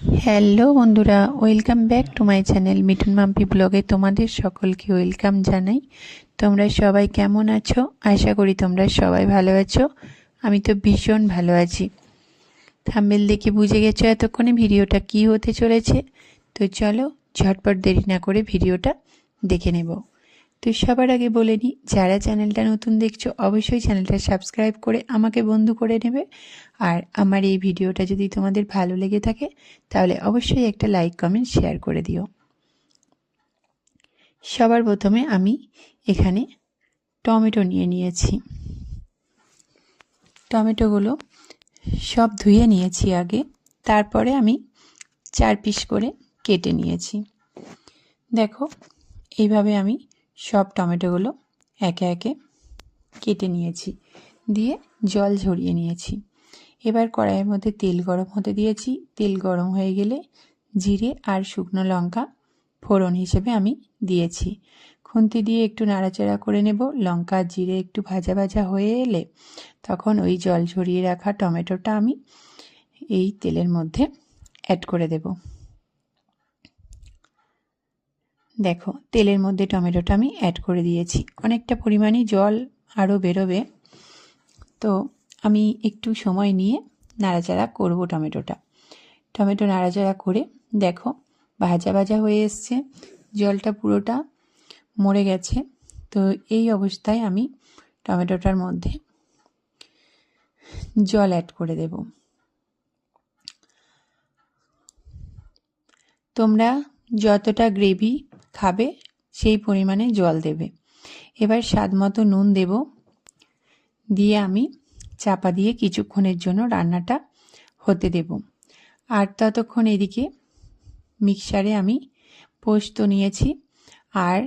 Hello বন্ধুরা welcome back to my channel Mithun Mampi ব্লগে তোমাদের সকলকে ওয়েলকাম জানাই। তোমরা সবাই কেমন আছো? আশা করি তোমরা সবাই ভালো আছো। আমি তো ভীষণ ভালো আছি। থাম্বেল দেখে বুঝে গেছো এতক্ষণে ভিডিওটা কি হতে চলেছে? তো চলো ঝটপট দেরি না করে ভিডিওটা দেখে নেব। তো সবার আগে বলে নিই যারা চ্যানেলটা নতুন দেখছ, অবশ্যই চ্যানেলটা সাবস্ক্রাইব করে আমাকে বন্ধু করে নেবে। আর আমার এই ভিডিওটা যদি তোমাদের ভালো লেগে থাকে, তাহলে অবশ্যই একটা লাইক, কমেন্ট, শেয়ার করে দিও। সবার প্রথমে আমি এখানে টমেটো নিয়ে নিয়েছি। টমেটোগুলো সব ধুয়ে নিয়েছি আগে, তারপরে আমি চার পিস করে কেটে নিয়েছি। দেখো, এইভাবে আমি সব টমেটোগুলো একে একে কেটে নিয়েছি। দিয়ে জল ঝরিয়ে নিয়েছি। এবার কড়াইয়ের মধ্যে তেল গরম হতে দিয়েছি। তেল গরম হয়ে গেলে জিরে আর শুকনো লঙ্কা ফোড়ন হিসেবে আমি দিয়েছি। খুন্তি দিয়ে একটু নাড়াচাড়া করে নেব। লঙ্কা জিরে একটু ভাজা ভাজা হয়ে এলে তখন ওই জল ঝরিয়ে রাখা টমেটোটা আমি এই তেলের মধ্যে অ্যাড করে দেব। দেখো, তেলের মধ্যে টমেটোটা আমি অ্যাড করে দিয়েছি। অনেকটা পরিমাণে জল আরও বেরোবে। তো আমি একটু সময় নিয়ে নাড়াচাড়া করব টমেটোটা। টমেটো নাড়াচাড়া করে দেখো, ভাজা ভাজা হয়ে এসছে। জলটা পুরোটা মরে গেছে। তো এই অবস্থায় আমি টমেটোটার মধ্যে জল অ্যাড করে দেব। তোমরা যতটা গ্রেভি খাবে, সেই পরিমাণে জল দেবে। এবার স্বাদ মতো নুন দেব। দিয়ে আমি চাপা দিয়ে কিছুক্ষণের জন্য রান্নাটা হতে দেব। আর ততক্ষণ এদিকে মিক্সারে আমি পোস্ত নিয়েছি আর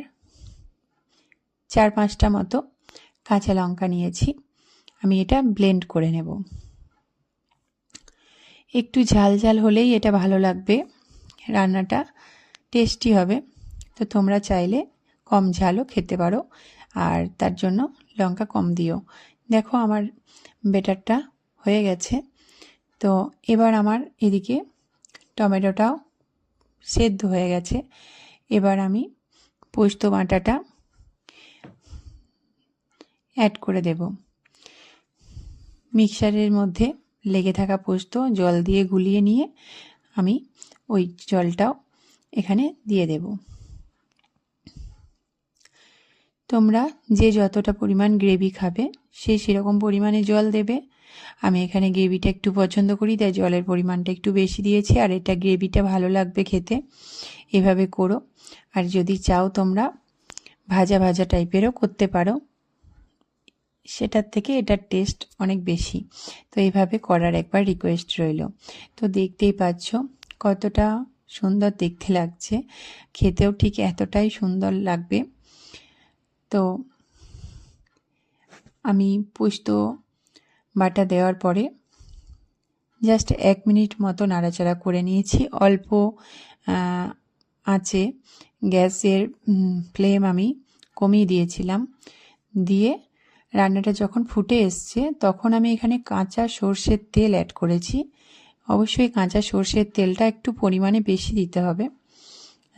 চার পাঁচটা মতো কাঁচা লঙ্কা নিয়েছি। আমি এটা ব্লেন্ড করে নেব। একটু ঝাল ঝাল হলেই এটা ভালো লাগবে। রান্নাটা টেস্টি হবে। তো তোমরা চাইলে কম ঝালও খেতে পারো, আর তার জন্য লঙ্কা কম দিও। দেখো আমার বেটারটা হয়ে গেছে। তো এবার আমার এদিকে টমেটোটাও সেদ্ধ হয়ে গেছে। এবার আমি পোস্ত বাটাটা অ্যাড করে দেব। মিক্সারের মধ্যে লেগে থাকা পোস্ত জল দিয়ে গুলিয়ে নিয়ে আমি ওই জলটাও এখানে দিয়ে দেব। তোমরা যে যতটা পরিমাণ গ্রেভি খাবে, সে সেরকম পরিমাণে জল দেবে। আমি এখানে গ্রেভিটা একটু পছন্দ করি, তাই জলের পরিমাণটা একটু বেশি দিয়েছি, আর এটা গ্রেভিটা ভালো লাগবে খেতে। এভাবে করো। আর যদি চাও তোমরা ভাজা ভাজা টাইপেরও করতে পারো। সেটার থেকে এটার টেস্ট অনেক বেশি। তো এইভাবে করার একবার রিকোয়েস্ট রইল। তো দেখতেই পাচ্ছ কতটা সুন্দর দেখতে লাগছে। খেতেও ঠিক এতটাই সুন্দর লাগবে। তো আমি পোস্ত বাটা দেওয়ার পরে জাস্ট এক মিনিট মতো নাড়াচাড়া করে নিয়েছি। অল্প আঁচে গ্যাসের ফ্লেম আমি কমিয়ে দিয়েছিলাম। দিয়ে রান্নাটা যখন ফুটে এসছে, তখন আমি এখানে কাঁচা সর্ষের তেল অ্যাড করেছি। অবশ্যই কাঁচা সর্ষের তেলটা একটু পরিমাণে বেশি দিতে হবে।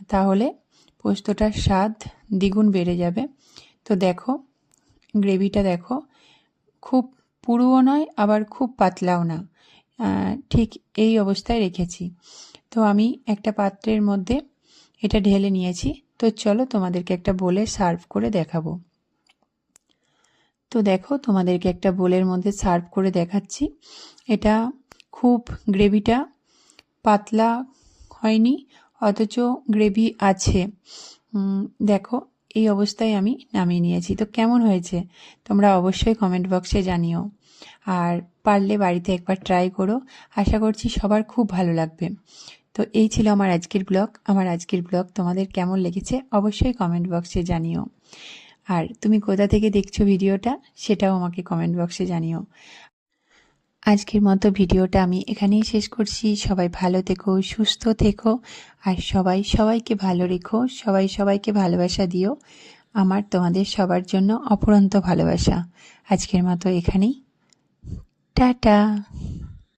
তাহলে পোস্তটার স্বাদ দ্বিগুণ বেড়ে যাবে। তো দেখো, গ্রেভিটা দেখো, খুব পুরুও নয়, আবার খুব পাতলাও না। ঠিক এই অবস্থায় রেখেছি। তো আমি একটা পাত্রের মধ্যে এটা ঢেলে নিয়েছি। তো চলো তোমাদেরকে একটা বলে সার্ভ করে দেখাবো। তো দেখো, তোমাদেরকে একটা বোলের মধ্যে সার্ভ করে দেখাচ্ছি। এটা খুব গ্রেভিটা পাতলা হয়নি, অথচ গ্রেভি আছে। দেখো এই অবস্থায় আমি নামিয়ে নিয়েছি। তো কেমন হয়েছে? তোমরা অবশ্যই কমেন্ট বক্সে জানিও। আর পারলে বাড়িতে একবার ট্রাই করো। আশা করছি সবার খুব ভালো লাগবে। তো এই ছিল আমার আজকের ব্লগ আমার আজকের ব্লগ তোমাদের কেমন লেগেছে অবশ্যই কমেন্ট বক্সে জানিও। আর তুমি কোথা থেকে দেখছ ভিডিওটা সেটাও আমাকে কমেন্ট বক্সে জানিও। আজকের মতো ভিডিওটা আমি এখানেই শেষ করছি। সবাই ভালো থেকো, সুস্থ থেকো, আর সবাই সবাইকে ভালো রেখো, সবাই সবাইকে ভালোবাসা দিও। আমার তোমাদের সবার জন্য অপরন্ত ভালোবাসা। আজকের মতো এখানেই। টাটা।